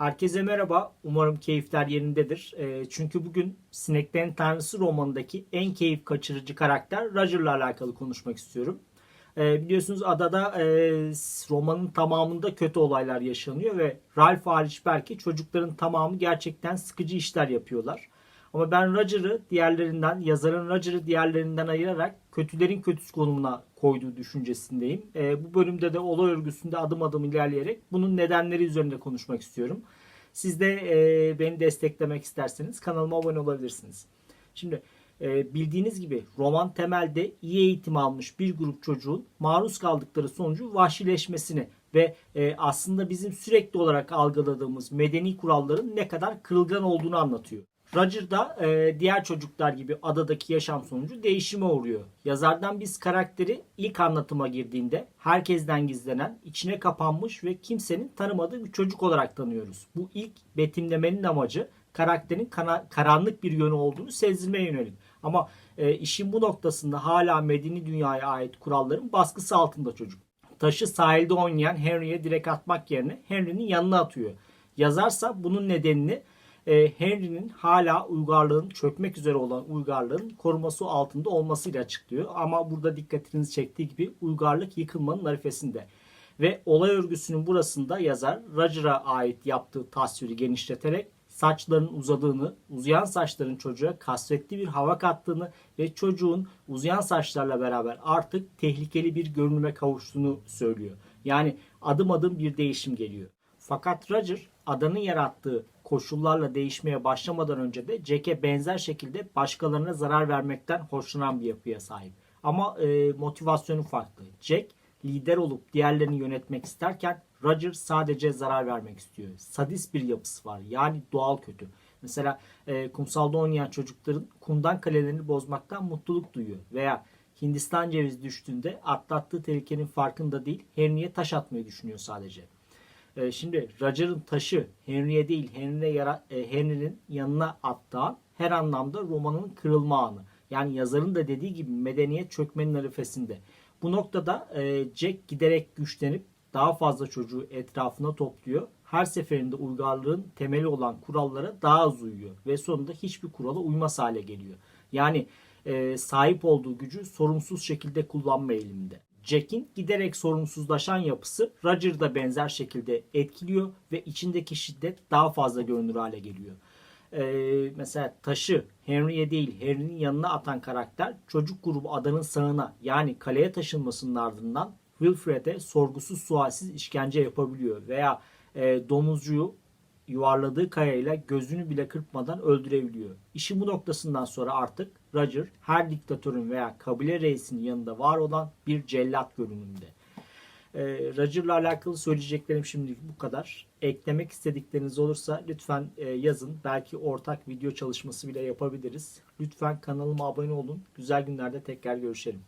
Herkese merhaba. Umarım keyifler yerindedir. E, çünkü bugün Sineklerin Tanrısı romanındaki en keyif kaçırıcı karakter Roger'la alakalı konuşmak istiyorum. E, biliyorsunuz adada e, romanın tamamında kötü olaylar yaşanıyor ve Ralph hariç belki çocukların tamamı gerçekten sıkıcı işler yapıyorlar. Ama ben Roger'ı diğerlerinden, yazarın Roger'ı diğerlerinden ayırarak kötülerin kötüsü konumuna koyduğu düşüncesindeyim. E, bu bölümde de olay örgüsünde adım adım ilerleyerek bunun nedenleri üzerinde konuşmak istiyorum. Siz de e, beni desteklemek isterseniz kanalıma abone olabilirsiniz. Şimdi e, bildiğiniz gibi roman temelde iyi eğitim almış bir grup çocuğun maruz kaldıkları sonucu vahşileşmesini ve e, aslında bizim sürekli olarak algıladığımız medeni kuralların ne kadar kırılgan olduğunu anlatıyor. Roger da e, diğer çocuklar gibi adadaki yaşam sonucu değişime uğruyor. Yazardan biz karakteri ilk anlatıma girdiğinde herkesten gizlenen, içine kapanmış ve kimsenin tanımadığı bir çocuk olarak tanıyoruz. Bu ilk betimlemenin amacı karakterin kana- karanlık bir yönü olduğunu sezdirmeye yönelik. Ama e, işin bu noktasında hala medeni dünyaya ait kuralların baskısı altında çocuk. Taşı sahilde oynayan Henry'e direkt atmak yerine Henry'nin yanına atıyor. Yazarsa bunun nedenini e, Henry'nin hala uygarlığın çökmek üzere olan uygarlığın koruması altında olmasıyla açıklıyor. Ama burada dikkatinizi çektiği gibi uygarlık yıkılmanın arifesinde. Ve olay örgüsünün burasında yazar Roger'a ait yaptığı tasviri genişleterek saçların uzadığını, uzayan saçların çocuğa kasvetli bir hava kattığını ve çocuğun uzayan saçlarla beraber artık tehlikeli bir görünüme kavuştuğunu söylüyor. Yani adım adım bir değişim geliyor. Fakat Roger adanın yarattığı koşullarla değişmeye başlamadan önce de Jack'e benzer şekilde başkalarına zarar vermekten hoşlanan bir yapıya sahip. Ama e, motivasyonu farklı. Jack lider olup diğerlerini yönetmek isterken Roger sadece zarar vermek istiyor. Sadist bir yapısı var. Yani doğal kötü. Mesela e, kumsalda oynayan çocukların kumdan kalelerini bozmaktan mutluluk duyuyor. Veya Hindistan cevizi düştüğünde atlattığı tehlikenin farkında değil, Henry'e taş atmayı düşünüyor sadece. E, şimdi Roger'ın taşı Henry'e değil Henry'e yara, e, Henry'nin yanına attığı her anlamda romanın kırılma anı. Yani yazarın da dediği gibi medeniyet çökmenin arifesinde. Bu noktada e, Jack giderek güçlenip daha fazla çocuğu etrafına topluyor. Her seferinde uygarlığın temeli olan kurallara daha az uyuyor ve sonunda hiçbir kurala uymaz hale geliyor. Yani e, sahip olduğu gücü sorumsuz şekilde kullanma eğiliminde. Jack'in giderek sorumsuzlaşan yapısı Roger'da benzer şekilde etkiliyor ve içindeki şiddet daha fazla görünür hale geliyor. Ee, mesela taşı Henry'e değil Henry'nin yanına atan karakter çocuk grubu adanın sağına yani kaleye taşınmasının ardından Wilfred'e sorgusuz sualsiz işkence yapabiliyor veya e, domuzcuyu yuvarladığı kayayla gözünü bile kırpmadan öldürebiliyor. İşin bu noktasından sonra artık Roger her diktatörün veya kabile reisinin yanında var olan bir cellat görünümde. Ee, Roger'la alakalı söyleyeceklerim şimdilik bu kadar. Eklemek istedikleriniz olursa lütfen e, yazın. Belki ortak video çalışması bile yapabiliriz. Lütfen kanalıma abone olun. Güzel günlerde tekrar görüşelim.